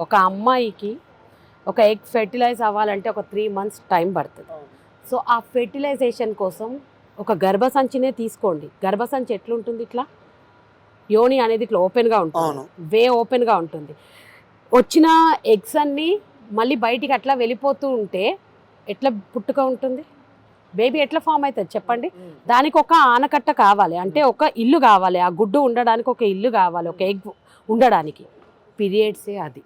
ఒక అమ్మాయికి ఒక ఎగ్ ఫెర్టిలైజ్ అవ్వాలంటే ఒక త్రీ మంత్స్ టైం పడుతుంది. సో ఆ ఫెర్టిలైజేషన్ కోసం ఒక గర్భసంచినే తీసుకోండి. గర్భసంచి ఎట్లుంటుంది ఇట్లా? యోని అనేది ఇట్లా ఓపెన్గా ఉంటుంది. వే ఓపెన్గా ఉంటుంది. వచ్చిన ఎగ్స్ అన్నీ మళ్ళీ బయటికి అట్లా వెళ్ళిపోతూ ఉంటే ఎట్లా పుట్టుక ఉంటుంది? బేబీ ఎట్లా ఫామ్ అవుతుంది చెప్పండి? దానికి ఒక ఆనకట్ట కావాలి. అంటే ఒక ఇల్లు కావాలి. ఆ గుడ్డు ఉండడానికి ఒక ఇల్లు కావాలి. ఒక ఎగ్ ఉండడానికి. పీరియడ్సే అది.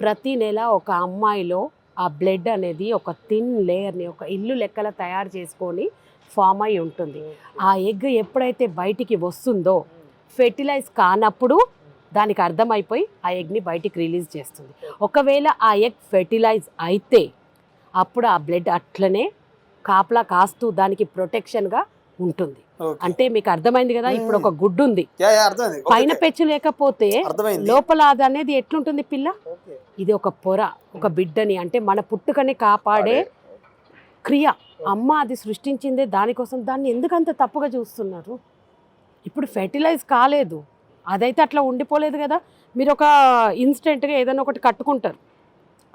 ప్రతి నెల ఒక అమ్మాయిలో ఆ బ్లడ్ అనేది ఒక థిన్ లేయర్ని ఒక ఇల్లు లెక్కల తయారు చేసుకొని ఫామ్ అయి ఉంటుంది. ఆ ఎగ్ ఎప్పుడైతే బయటికి వస్తుందో ఫెర్టిలైజ్ కానప్పుడు దానికి అర్థమైపోయి ఆ ఎగ్ని బయటికి రిలీజ్ చేస్తుంది. ఒకవేళ ఆ ఎగ్ ఫెర్టిలైజ్ అయితే అప్పుడు ఆ బ్లడ్ అట్లనే కాపలా కాస్తూ దానికి ప్రొటెక్షన్గా ఉంటుంది. అంటే మీకు అర్థమైంది కదా? ఇప్పుడు ఒక గుడ్డు ఉంది పైన. పెచ్చు లేకపోతే లోపల అది అనేది ఎట్లుంటుంది పిల్ల. ఇది ఒక పొర ఒక బిడ్డని అంటే మన పుట్టుకని కాపాడే క్రియ. అమ్మ అది సృష్టించిందే దానికోసం. దాన్ని ఎందుకంత తప్పుగా చూస్తున్నారు? ఇప్పుడు ఫెర్టిలైజ్ కాలేదు. అదైతే అట్లా ఉండిపోలేదు కదా? మీరు ఒక ఇన్స్టెంట్గా ఏదైనా ఒకటి కట్టుకుంటారు.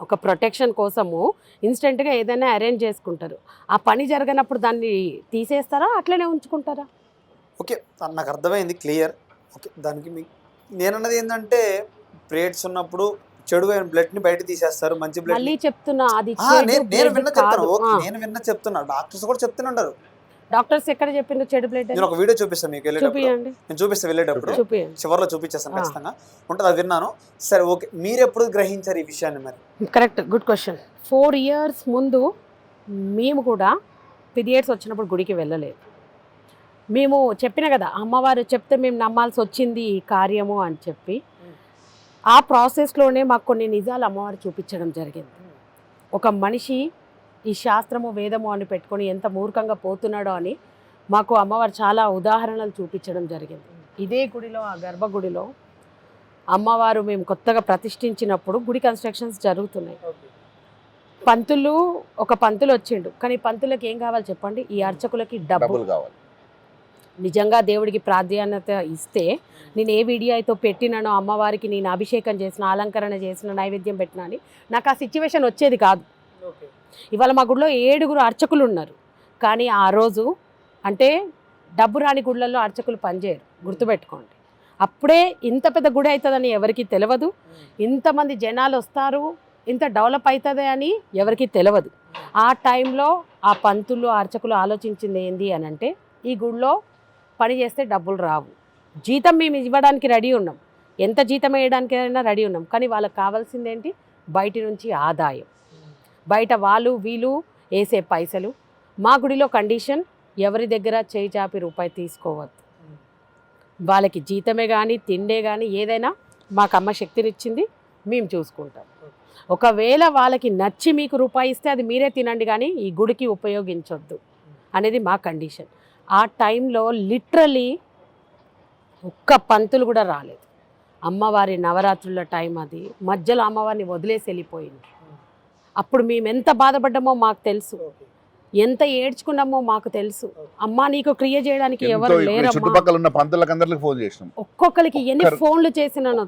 ఒక ప్రొటెక్షన్ కోసము ఇన్స్టెంట్గా ఏదైనా అరేంజ్ చేసుకుంటారు. ఆ పని జరగనప్పుడు దాన్ని తీసేస్తారా? అట్లనే ఉంచుకుంటారా? ఓకే. నాకు అర్థమైంది క్లియర్. ఓకే. దానికి మీ నేనన్నది ఏంటంటే ప్లేట్స్ ఉన్నప్పుడు చెడు బ్లడ్ని బయట తీసేస్తారు మంచి బ్లడ్ మళ్ళీ చెప్తున్నా అది నేను విన్న చెప్తాను. నేను విన్న చెప్తున్నా. డాక్టర్స్ కూడా చెప్తున్నారు డాక్టర్స్ ఎక్కడ చెప్పిండ్రు చెడు బ్లడ్ నేను ఒక వీడియో చూపిస్తాను మీకు వెళ్ళేటప్పుడు. నేను చూపిస్తాను వెళ్ళేటప్పుడు. చివరిలో చూపించేస్తాను. ఖచ్చితంగా. ఉంటుంది అది విన్నాను. సరే ఓకే. మీరు ఎప్పుడు గ్రహించారు ఈ విషయాన్ని మరి? Correct good question. Four years ముందు మేము కూడా పీరియడ్స్ వచ్చినప్పుడు గుడికి వెళ్ళలేదు. మేము చెప్పిన కదా అమ్మవారు చెప్తే మేము నమ్మాల్సి వచ్చింది ఈ కార్యము అని చెప్పి ఆ ప్రాసెస్లోనే మాకు కొన్ని నిజాలు అమ్మవారు చూపించడం జరిగింది. ఒక మనిషి ఈ శాస్త్రము వేదము అని పెట్టుకొని ఎంత మూర్ఖంగా పోతున్నాడో అని మాకు అమ్మవారు చాలా ఉదాహరణలు చూపించడం జరిగింది. ఇదే గుడిలో ఆ గర్భగుడిలో అమ్మవారు మేము కొత్తగా ప్రతిష్ఠించినప్పుడు గుడి కన్స్ట్రక్షన్స్ జరుగుతున్నాయి. పంతులు ఒక పంతులు వచ్చిండు. కానీ పంతులకు ఏం కావాలి చెప్పండి? ఈ అర్చకులకి డబ్బు. డబ్బులు కావాలి. నిజంగా దేవుడికి ప్రాధాన్యత ఇస్తే నేను ఏ వీడియో అయితే పెట్టినానో అమ్మవారికి నేను అభిషేకం చేసిన అలంకరణ చేసిన నైవేద్యం పెట్టినా అని నాకు ఆ సిచ్యువేషన్ వచ్చేది కాదు. ఇవాళ మా గుడిలో ఏడుగురు అర్చకులు ఉన్నారు. కానీ ఆ రోజు అంటే డబ్బు రాని గుళ్ళల్లో అర్చకులు పనిచేయరు. గుర్తుపెట్టుకోండి. అప్పుడే ఇంత పెద్ద గుడి అవుతుందని ఎవరికి తెలియదు ఇంతమంది జనాలు వస్తారు ఇంత డెవలప్ అవుతుంది అని ఎవరికి తెలియదు ఆ టైంలో ఆ పంతులు అర్చకులు ఆలోచించింది ఏంది అని అంటే ఈ గుడిలో పని చేస్తే డబ్బులు రావు. జీతం మేము ఇవ్వడానికి రెడీ ఉన్నాం. ఎంత జీతం వేయడానికైనా రెడీ ఉన్నాం. కానీ వాళ్ళకి కావాల్సింది ఏంటి? బయట నుంచి ఆదాయం. బయట వాళ్ళు వీళ్ళు వేసే పైసలు. మా గుడిలో కండిషన్ ఎవరి దగ్గర చేయి చాపి రూపాయి తీసుకోవద్దు. వాళ్ళకి జీతమే కానీ తిండే కానీ ఏదైనా మాకు అమ్మ శక్తినిచ్చింది మేము చూసుకుంటాం. ఒకవేళ వాళ్ళకి నచ్చి మీకు రూపాయి ఇస్తే అది మీరే తినండి కానీ ఈ గుడికి ఉపయోగించొద్దు అనేది మా కండిషన్. ఆ టైంలో లిటరలీ ఒక్క పంతులు కూడా రాలేదు. అమ్మవారి నవరాత్రుల టైం అది. మధ్యలో అమ్మవారిని వదిలేసి వెళ్ళిపోయింది అప్పుడు మేము ఎంత బాధపడ్డామో మాకు తెలుసు. ఎంత ఏడ్చుకున్నామో మాకు తెలుసు. అమ్మా నీకు క్రియ చేయడానికి ఎవరు చుట్టుపక్కల ఉన్న ఫోన్ చేసినాం. ఒక్కొక్కరికి ఎన్ని ఫోన్లు చేసినానో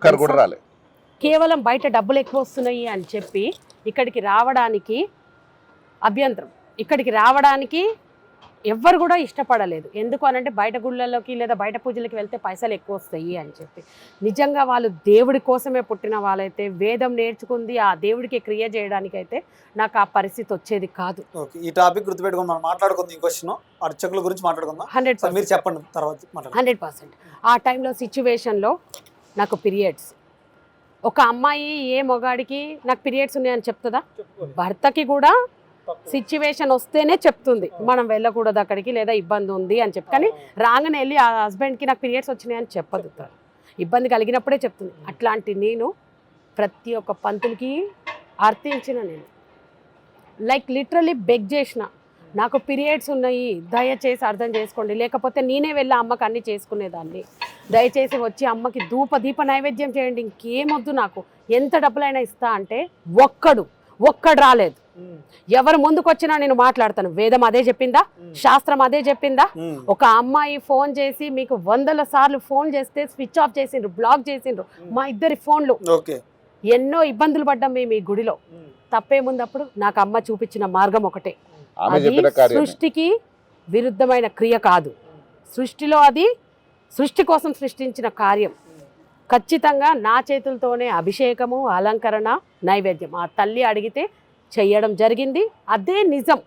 కేవలం బయట డబ్బులు ఎక్కువ వస్తున్నాయి అని చెప్పి ఇక్కడికి రావడానికి అభ్యంతరం. ఇక్కడికి రావడానికి ఎవ్వరు కూడా ఇష్టపడలేదు. ఎందుకు అనంటే బయట గుళ్ళలోకి లేదా బయట పూజలకి వెళ్తే పైసలు ఎక్కువ వస్తాయి అని చెప్పి. నిజంగా వాళ్ళు దేవుడి కోసమే పుట్టిన వాళ్ళైతే వేదం నేర్చుకుంది ఆ దేవుడికి క్రియ చేయడానికైతే నాకు ఆ పరిస్థితి వచ్చేది కాదు. ఓకే ఈ టాపిక్ గుర్తుపెట్టుకుని మనం మాట్లాడుకుందాం ఈ క్వశ్చన్ అర్చకుల గురించి మాట్లాడుకుందాం. హండ్రెడ్ సరే మీరు చెప్పండి తర్వాత హండ్రెడ్ పర్సెంట్. ఆ టైంలో సిచ్యువేషన్లో నాకు పీరియడ్స్. ఒక అమ్మాయి ఏ మొగాడికి నాకు పీరియడ్స్ ఉన్నాయని చెప్తుందా? భర్తకి కూడా సిచ్యువేషన్ వస్తేనే చెప్తుంది. మనం వెళ్ళకూడదు అక్కడికి లేదా ఇబ్బంది ఉంది అని చెప్పి. కానీ రాగానే వెళ్ళి ఆ హస్బెండ్కి నాకు పీరియడ్స్ వచ్చినాయని చెప్పదు. ఇబ్బంది కలిగినప్పుడే చెప్తుంది. అట్లాంటి నేను ప్రతి ఒక్క పంతులకి అర్థించిన నేను. లైక్ లిటరలీ బెగ్ చేసిన. నాకు పీరియడ్స్ ఉన్నాయి. దయచేసి అర్థం చేసుకోండి. లేకపోతే నేనే వెళ్ళి అమ్మకి అన్ని చేసుకునేదాన్ని. దయచేసి వచ్చి అమ్మకి ధూప దీప నైవేద్యం చేయండి. ఇంకేమొద్దు నాకు. ఎంత డబ్బులైనా ఇస్తా అంటే ఒక్కడు ఒక్కడు రాలేదు. ఎవరు ముందుకు వచ్చినా నేను మాట్లాడతాను. వేదం అదే చెప్పిందా? శాస్త్రం అదే చెప్పిందా. ఒక అమ్మాయి ఫోన్ చేసి మీకు వందల సార్లు ఫోన్ చేస్తే స్విచ్ ఆఫ్ చేసిండ్రు బ్లాక్ చేసిండ్రు. మా ఇద్దరి ఫోన్లు. ఎన్నో ఇబ్బందులు పడ్డాం మేము ఈ గుడిలో. తప్పేముంది అప్పుడు నాకు అమ్మ చూపించిన మార్గం ఒకటే. అది సృష్టికి విరుద్ధమైన క్రియ కాదు. సృష్టిలో అది సృష్టి కోసం సృష్టించిన కార్యం. ఖచ్చితంగా నా చేతులతోనే అభిషేకము అలంకరణ నైవేద్యం. ఆ తల్లి అడిగితే చేయడం జరిగింది. అదే నిజం.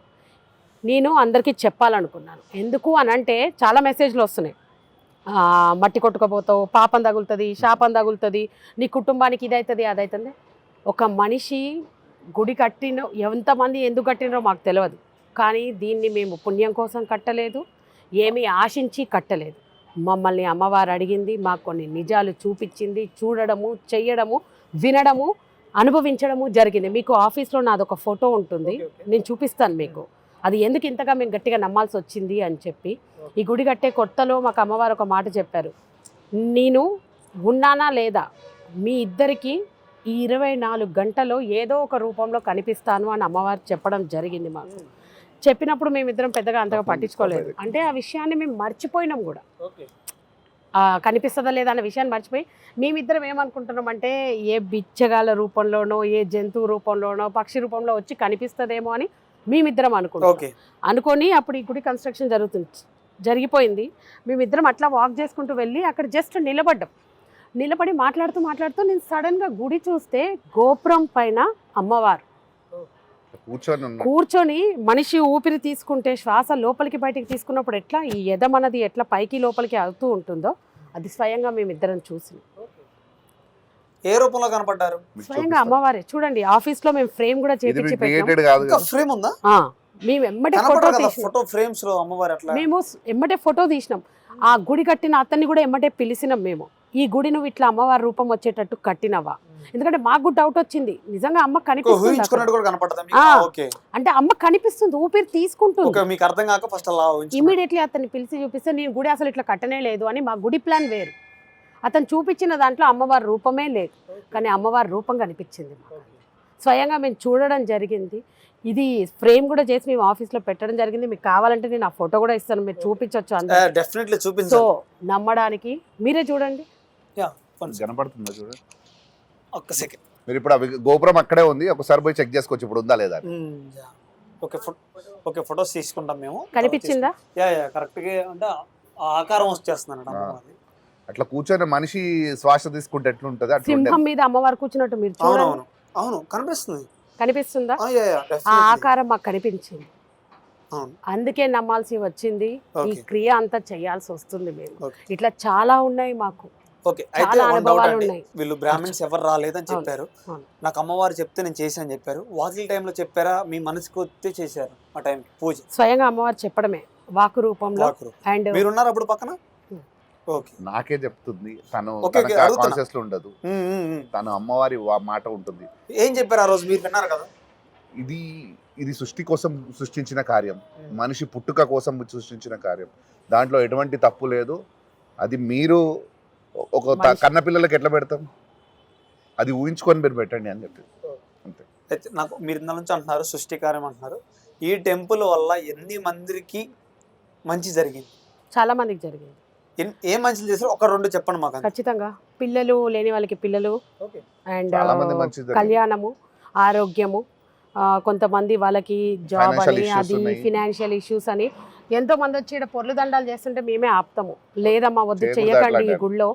నేను అందరికీ చెప్పాలనుకున్నాను. ఎందుకు అని అంటే చాలా మెసేజ్లు వస్తున్నాయి. మట్టి కొట్టుకపోతావు పాపం తగులుతుంది శాపం తగులుతుంది నీ కుటుంబానికి ఇదవుతుంది అదవుతుంది ఒక మనిషి గుడి కట్టిన ఎంతమంది ఎందుకు కట్టినరో మాకు తెలియదు కానీ దీన్ని మేము పుణ్యం కోసం కట్టలేదు ఏమీ ఆశించి కట్టలేదు. మమ్మల్ని అమ్మవారు అడిగింది మాకు కొన్ని నిజాలు చూపించింది చూడడము చెయ్యడము వినడము అనుభవించడము జరిగింది. మీకు ఆఫీస్లో నాదొక ఫోటో ఉంటుంది. నేను చూపిస్తాను మీకు. అది ఎందుకు ఇంతగా మేము గట్టిగా నమ్మాల్సి వచ్చింది అని చెప్పి ఈ గుడి కట్టే కొత్తలో మాకు అమ్మవారు ఒక మాట చెప్పారు. నేను ఉన్నానా లేదా? మీ ఇద్దరికి ఈ ఇరవై నాలుగు గంటలో ఏదో ఒక రూపంలో కనిపిస్తాను అని అమ్మవారు చెప్పడం జరిగింది మాకు. చెప్పినప్పుడు మేమిద్దరం పెద్దగా అంతగా పట్టించుకోలేదు. అంటే ఆ విషయాన్ని మేము మర్చిపోయినాం కూడా. కనిపిస్తుందా లేదా అన్న విషయాన్ని మర్చిపోయి మేమిద్దరం ఏమనుకుంటున్నాం అంటే ఏ బిచ్చగాల రూపంలోనో ఏ జంతువు రూపంలోనో పక్షి రూపంలో వచ్చి కనిపిస్తుందేమో అని మేమిద్దరం అనుకుంటాం ఓకే. అనుకొని అప్పుడు ఈ గుడి కన్స్ట్రక్షన్ జరుగుతుంది. జరిగిపోయింది. మేమిద్దరం అట్లా వాక్ చేసుకుంటూ వెళ్ళి అక్కడ జస్ట్ నిలబడ్డాం. నిలబడి మాట్లాడుతూ మాట్లాడుతూ నేను సడన్గా గుడి చూస్తే గోపురం పైన అమ్మవారు. కూర్చొని మనిషి ఊపిరి తీసుకుంటే శ్వాస లోపలికి బయటికి తీసుకున్నప్పుడు ఎట్లా ఈ ఎదమన్నది ఎట్లా పైకి లోపలికి అవుతూ ఉంటుందో అది స్వయంగా మేమిద్దరం చూసి ఏ రూపంలో కనపడ్డారు? స్వయంగా. అమ్మవారే. చూడండి ఆఫీస్లో మేము ఫ్రేమ్ కూడా చేపించి పెట్టాం ఇంకా ఫ్రేమ్ ఉందా? ఆ, మేము ఎమ్మటే ఫోటో కదా తీసినాం. ఫోటో ఫ్రేమ్స్లో అమ్మవారు అట్లా? మేము ఎమ్మటే ఫోటో తీసినాం. ఆ గుడి కట్టిన అతన్ని కూడా ఎమ్మటే పిలిచినాం మేము. ఈ గుడి నువ్వు ఇట్లా అమ్మవారి రూపం వచ్చేటట్టు కట్టినవా? ఎందుకంటే మాకు డౌట్ వచ్చింది. నిజంగా అమ్మ కనిపిస్తుంది కూడా అంటే అమ్మ కనిపిస్తుంది ఊపిరి తీసుకుంటుంది. ఓకే మీకు అర్థం కాక ఫస్ట్ అలా ఊహించుకున్నారు. ఇమీడియట్లీ అతన్ని పిలిచి చూపిస్తే నేను గుడి అసలు ఇట్లా కట్టనే లేదు అని మా గుడి ప్లాన్ వేరు. అతను చూపించిన దాంట్లో అమ్మవారి రూపమే లేదు. కానీ అమ్మవారి రూపం కనిపించింది. స్వయంగా మేము చూడడం జరిగింది. ఇది ఫ్రేమ్ కూడా చేసి మేము ఆఫీస్లో పెట్టడం జరిగింది. మీకు కావాలంటే నేను ఆ ఫోటో కూడా ఇస్తాను. మీరు చూపించవచ్చు అందరూ సో నమ్మడానికి మీరే చూడండి. కనపడుతుందా చూడండి ఒక్క సెకండ్ మీరు ఇప్పుడు అవి గోపురం అక్కడే ఉంది ఒకసారి పోయి చెక్ చేసుకోవచ్చు ఇప్పుడు ఉందా లేదా. ఓకే ఓకే ఫొటోస్ తీసుకుంటాం మేము. కనిపించిందా? యా యా కరెక్ట్గా అంటే ఆ ఆకారం వచ్చేస్తుంది అన్నమాట ఆ. అమ్మవారిది. అట్లా కూర్చొని మనిషి శ్వాస తీసుకుంటే ఎట్లుంటది? అట్లా సింహం. మీద అమ్మవారు కూర్చున్నట్టు మీరు చూడండి అవునవును. అవును కనిపిస్తుంది. కనిపిస్తుందా? ఆ, యా, ఆ. ఆకారం మాకు కనిపించింది. అవును. అందుకే నమ్మాల్సి వచ్చింది. ఈ క్రియ అంతా చేయాల్సి వస్తుంది ఓకే ఇట్లా చాలా ఉన్నాయి మాకు. ఓకే అయితే doubt అనుభవాలు అండి. వీళ్ళు బ్రాహ్మణ్స్ ఎవరు రాలేదని చెప్పారు. నాకు అమ్మవారు చెప్తే నేను చేశాను చెప్పారు. వాకిలి టైంలో చెప్పారా? మీ మనసుకు వస్తే చేశారు ఆ టైం పూజ. స్వయంగా అమ్మవారు చెప్పడమే వాకు రూపంలో అండ్ మీరున్నారు అప్పుడు పక్కన. ఓకే. నాకే చెప్తుంది తను ఓకే, ఓకే, అడుగుతున్నా. కాన్షియస్లో ఉండదు. తను అమ్మవారి మాట ఉంటుంది. ఏం చెప్పారు ఆ రోజు? మీరు విన్నారు కదా? ఇది ఇది సృష్టి కోసం సృష్టించిన కార్యం. మనిషి పుట్టుక కోసం సృష్టించిన కార్యం. దాంట్లో ఎటువంటి తప్పు లేదు. అది మీరు ఒక కన్న పిల్లలకి ఎట్లా పెడతాం? అది ఊహించుకొని మీరు పెట్టండి అని చెప్పి. అంతే. అయితే నాకు మీరు ఇందా నుంచి అంటున్నారు సృష్టికార్యం అంటున్నారు. ఈ టెంపుల్ వల్ల ఎన్ని మందికి మంచి జరిగింది? చాలా మందికి జరిగింది. ఏం మంచి చేశారు? ఒక రెండు చెప్పండి మాకు. ఖచ్చితంగా. పిల్లలు లేని వాళ్ళకి పిల్లలు అండ్ చాలా మంది మంచి జరిగింది. కళ్యాణము ఆరోగ్యము కొంతమంది వాళ్ళకి జాబ్ అని అది. ఫినాన్షియల్ ఇష్యూస్ అని. ఎంతో మంది వచ్చి ఇక్కడ పొర్లు దండాలు చేస్తుంటే మేమే ఆపుతాము. లేదమ్మా వద్దు చేయకండి ఈ. గుళ్ళో.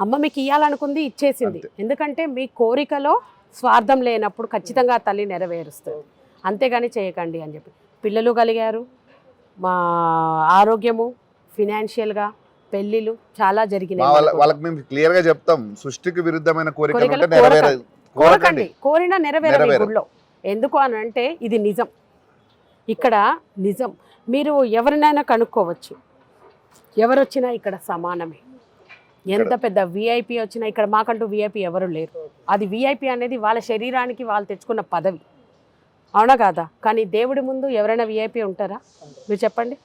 అమ్మ మీకు ఇవ్వాలనుకుంది ఇచ్చేసింది. ఎందుకంటే మీ కోరికలో స్వార్థం లేనప్పుడు ఖచ్చితంగా తల్లి నెరవేరుస్తుంది. అంతేగాని చేయకండి అని చెప్పి. పిల్లలు కలిగారు. మా ఆరోగ్యము ఫినాన్షియల్గా పెళ్ళిళ్ళు చాలా జరిగినాయి. వాళ్ళకి మేము క్లియర్గా చెప్తాం. సృష్టికి విరుద్ధమైన కోరికలు కోరకండి. కోరకండి. కోరిన నెరవేరదు. గుళ్ళో. ఎందుకు అని అంటే ఇది నిజం. ఇక్కడ నిజం. మీరు ఎవరినైనా కనుక్కోవచ్చు. ఎవరు వచ్చినా ఇక్కడ సమానమే. ఎంత పెద్ద విఐపి వచ్చినా ఇక్కడ మాకంటూ విఐపి ఎవరు లేరు. అది విఐపి అనేది వాళ్ళ శరీరానికి వాళ్ళు తెచ్చుకున్న పదవి. అవునా కాదా? కానీ దేవుడి ముందు ఎవరైనా విఐపి ఉంటారా? మీరు చెప్పండి.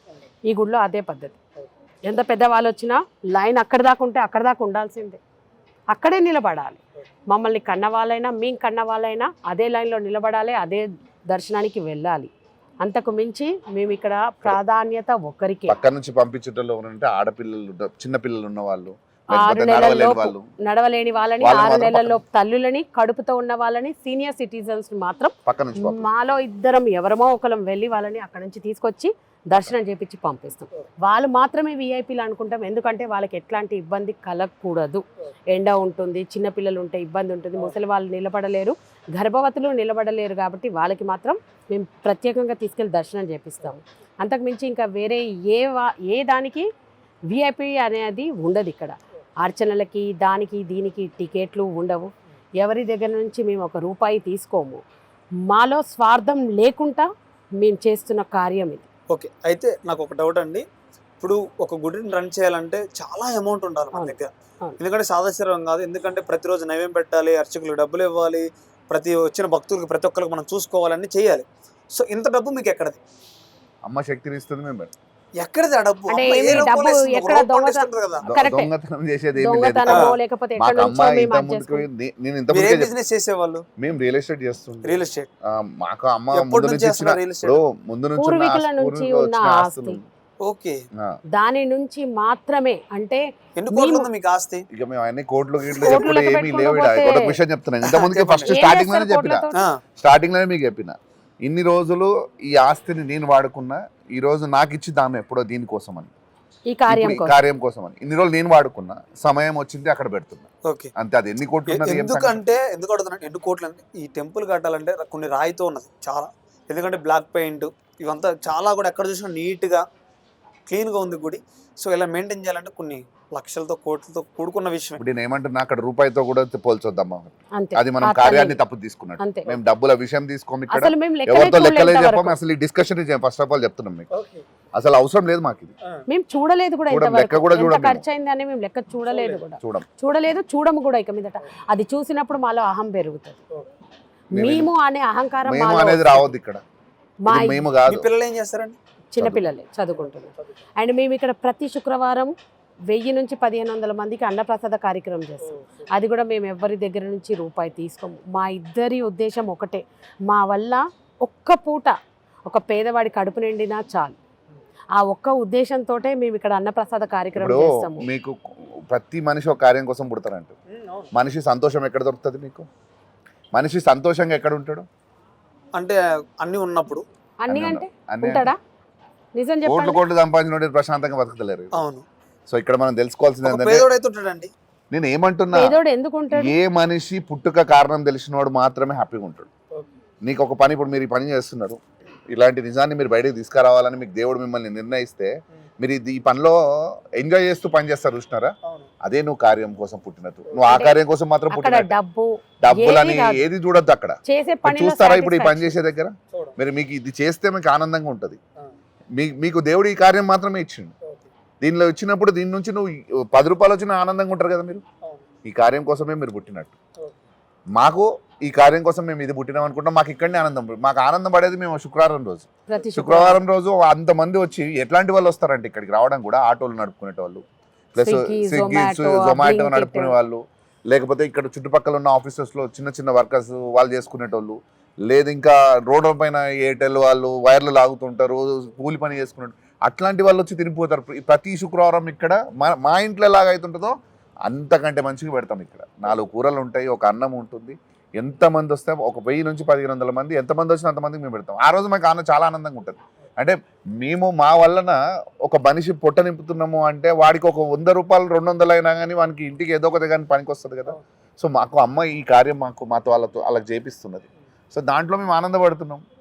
ఈ గుడిలో అదే పద్ధతి. ఎంత పెద్ద వాళ్ళు వచ్చినా లైన్ అక్కడ దాకా ఉంటే అక్కడ దాకా ఉండాల్సిందే. అక్కడే నిలబడాలి. మమ్మల్ని కన్న వాళ్ళైనా మేము కన్న వాళ్ళైనా అదే లైన్లో నిలబడాలి అదే దర్శనానికి వెళ్ళాలి. అంతకు మించి మేము ఇక్కడ ప్రాధాన్యత ఒక్కరికే. పక్క నుంచి పంపించటంలో ఎవరంటే ఆడపిల్లలు ఉన్న- చిన్న పిల్లలు ఉన్న వాళ్ళు ఆరు లేకపోతే నెలల నడవలేని వాళ్ళని ఆరు నెలల్లో తల్లులని కడుపుతో ఉన్న వాళ్ళని సీనియర్ సిటిజన్స్ మాత్రం. మాలో ఇద్దరం ఎవరమో ఒకరం వెళ్ళి వాళ్ళని అక్కడ నుంచి తీసుకొచ్చి దర్శనం చేపించి పంపిస్తాం. వాళ్ళు మాత్రమే విఐపీలు అనుకుంటాం. ఎందుకంటే వాళ్ళకి ఎట్లాంటి ఇబ్బంది కలగకూడదు. ఎండ ఉంటుంది చిన్నపిల్లలు ఉంటే ఇబ్బంది ఉంటుంది. ముసలి వాళ్ళు నిలబడలేరు గర్భవతులు నిలబడలేరు కాబట్టి వాళ్ళకి మాత్రం మేము ప్రత్యేకంగా తీసుకెళ్ళి దర్శనం చేపిస్తాము అంతకుమించి ఇంకా వేరే ఏ వా ఏ దానికి విఐపి అనేది ఉండదు ఇక్కడ. అర్చనలకి దానికి దీనికి టికెట్లు ఉండవు. ఎవరి దగ్గర నుంచి మేము ఒక రూపాయి తీసుకోము. మాలో స్వార్థం లేకుండా మేము చేస్తున్న కార్యం ఇది. ఓకే. అయితే నాకు ఒక డౌట్ అండి. ఇప్పుడు ఒక గుడిని రన్ చేయాలంటే చాలా అమౌంట్ ఉండాలి మన. దగ్గర. ఎందుకంటే సాదాశీరం కాదు. ఎందుకంటే ప్రతిరోజు నైవేం పెట్టాలి అర్చకులు డబ్బులు ఇవ్వాలి ప్రతి వచ్చిన భక్తులకు ప్రతి ఒక్కరికి మనం చూసుకోవాలని చేయాలి. సో ఇంత డబ్బు మీకు ఎక్కడది? అమ్మ శక్తిని ఇస్తుంది మేము డబ్బు? డబ్బు ఎక్కడ రూపంలో దొంగతనం- చేసేది నేను ఇంత బిజినెస్ చేసేవాళ్ళు? మేము రియల్ ఎస్టేట్ చేస్తుంది రియల్ ఎస్టేట్ మాకు అమ్మ ముందు నుంచి ముందు నుంచి పూర్వీకుల ఉన్న ఆస్తి. ఓకే. దాని నుంచి మాత్రమే. అంటే మీకు ఆస్తి? ఇక మేము అన్ని కోట్లు గీట్లు కోట్లు చెప్పుడు లెక్క ఏమీ పెట్టుకుంటూ లేవు ఒక విషయం చెప్తున్నాను ఇంత ముందుకే ఫస్ట్ స్టార్టింగ్లోనే చెప్పిన? స్టార్టింగ్లోనే మీకు చెప్పిన. ఇన్ని రోజులు ఈ ఆస్తిని నేను వాడుకున్నా ఈ రోజు నాకు ఇచ్చి దామె ఎప్పుడో దీనికోసం అని ఈ కార్యం ఇప్పుడు ఈ కోసం. కార్యం కోసం అని ఇన్ని రోజులు నేను వాడుకున్నా సమయం వచ్చింది అక్కడ పెడుతున్నా. ఓకే. అంతే అది ఎన్ని కోట్లు ఏం సంగతి? ఎందుకంటే ఎందుకు అడుగుతున్నాను ఎన్ని కోట్లు అంటే ఈ టెంపుల్ కట్టాలంటే కొన్ని రాయితో ఉన్నది చాలా. ఎందుకంటే బ్లాక్ పెయింట్ ఇవంతా చాలా కూడా ఎక్కడ చూసినా నీట్గా క్లీన్గా ఉంది గుడి. సో ఇలా మెయింటైన్ చేయాలంటే కొన్ని లక్షలతో కోట్లతో కూడుకున్న విషయం ఇప్పుడు నేను ఏమంటున్నా అక్కడ రూపాయితో కూడా పోల్చొద్దామా అంతే. అది మనం. కార్యాన్ని తప్పు తీసుకున్నట్టు. మేము డబ్బుల విషయం తీసుకోము ఇక్కడ. అసలు మేము లెక్కలే ఎవరితో లెక్కలే చెప్పాము. అసలు ఈ డిస్కషన్ ఫస్ట్ ఆఫ్ ఆల్ చెప్తున్నాం మీకు. అసలు అవసరం లేదు మాకు ఇది. మేము చూడలేదు కూడా లెక్క ఇంతవరకు. కూడా చూడం. ఖర్చు అయింది అని మేము లెక్క చూడలేదు కూడా. చూడం. చూడలేదు చూడము కూడా ఇక మీదట. అది చూసినప్పుడు మాలో అహం పెరుగుతుంది. మేము- అనే అహంకారం మేము అనేది. రావద్దు ఇక్కడ. మేము మీ కాదు పిల్లలు ఏం చేస్తారండి? చిన్నపిల్లలే చదువుకుంటున్నారు. అండ్ మేము ఇక్కడ ప్రతి శుక్రవారం వెయ్యి నుంచి పదిహేను వందల మందికి అన్నప్రసాద కార్యక్రమం చేస్తాం. అది కూడా మేము ఎవరి దగ్గర నుంచి రూపాయి తీసుకోము. మా ఇద్దరి ఉద్దేశం ఒకటే. మా వల్ల ఒక్క పూట ఒక పేదవాడి కడుపు నిండినా చాలు. ఆ ఒక్క ఉద్దేశంతో మేము ఇక్కడ అన్నప్రసాద కార్యక్రమం చేస్తాము. మీకు ప్రతి మనిషి ఒక కార్యం కోసం పుడతారంట మనిషి సంతోషం ఎక్కడ దొరుకుతుంది మీకు? మనిషి సంతోషంగా ఎక్కడ ఉంటాడు? అంటే అన్ని ఉన్నప్పుడు. అన్ని అంటే ఉంటాడా? నిజం కోట్లు చెప్పండి కోట్లు సంపాదించిన ప్రశాంతంగా బతకలేరు. అవును. సో ఇక్కడ మనం తెలుసుకోవాల్సింది ఏంటంటే నేను ఏమంటున్నా పేదోడు ఎందుకు ఉంటాడు? ఏ మనిషి పుట్టుక కారణం తెలిసినవాడు మాత్రమే హ్యాపీగా ఉంటాడు. నీకు ఒక పని ఇప్పుడు మీరు ఈ పని చేస్తున్నారు. ఇలాంటి నిజాన్ని మీరు బయటకు తీసుకురావాలని మీకు దేవుడు మిమ్మల్ని నిర్ణయిస్తే మీరు ఇది ఈ పనిలో ఎంజాయ్ చేస్తూ పని చేస్తారు చూసినారా? అదే నువ్వు కార్యం కోసం పుట్టినట్టు. నువ్వు ఆ కార్యం కోసం మాత్రం అక్కడ పుట్టినట్టు. డబ్బు డబ్బులని ఏది చూడొద్దు అక్కడ. చూస్తారా ఇప్పుడు ఈ పని చేసే దగ్గర? మీరు మీకు ఇది చేస్తే మీకు ఆనందంగా ఉంటుంది. మీకు దేవుడు ఈ కార్యం మాత్రమే ఇచ్చిండు. దీనిలో వచ్చినప్పుడు దీని నుంచి నువ్వు పది రూపాయలు వచ్చిన ఆనందంగా ఉంటారు కదా మీరు? ఈ కార్యం కోసమే మీరు పుట్టినట్టు. మాకు ఈ కార్యం కోసం మేము ఇది పుట్టినాం అనుకుంటాం మాకు ఇక్కడనే ఆనందం. మాకు ఆనందం పడేది మేము శుక్రవారం రోజు. శుక్రవారం. రోజు అంతమంది వచ్చి ఎట్లాంటి వాళ్ళు వస్తారంటే ఇక్కడికి రావడం కూడా ఆటోలు నడుపుకునే వాళ్ళు ప్లస్ స్విగ్గీ జొమాటో. నడుపుకునే వాళ్ళు. లేకపోతే ఇక్కడ చుట్టుపక్కల ఉన్న ఆఫీసెస్లో చిన్న చిన్న వర్కర్స్ వాళ్ళు చేసుకునేటోళ్ళు. లేదు ఇంకా రోడ్ల పైన ఎయిర్టెల్ వాళ్ళు వైర్లు లాగుతుంటారు. కూలి పని చేసుకున్నట్టు అట్లాంటి వాళ్ళు వచ్చి తినిపోతారు. ప్రతి శుక్రవారం ఇక్కడ మా మా ఇంట్లో ఎలాగ అవుతుంటుందో అంతకంటే మంచిగా పెడతాం ఇక్కడ. నాలుగు కూరలు ఉంటాయి ఒక అన్నం ఉంటుంది. ఎంతమంది వస్తే ఒక వెయ్యి నుంచి పదిహేను వందల మంది ఎంతమంది వచ్చినా అంతమందికి మేము పెడతాం. ఆ రోజు మాకు ఆనందం చాలా ఆనందంగా ఉంటుంది. అంటే మేము మా వలన ఒక మనిషి పొట్ట నింపుతున్నాము అంటే వాడికి ఒక వంద రూపాయలు రెండు వందలు అయినా కానీ వానికి ఇంటికి ఏదో ఒకటి కానీ పనికి వస్తుంది కదా. సో మాకు అమ్మ ఈ కార్యం మాకు మాతో వాళ్ళతో అలా చేపిస్తున్నది. సో దాంట్లో మేము ఆనందపడుతున్నాం.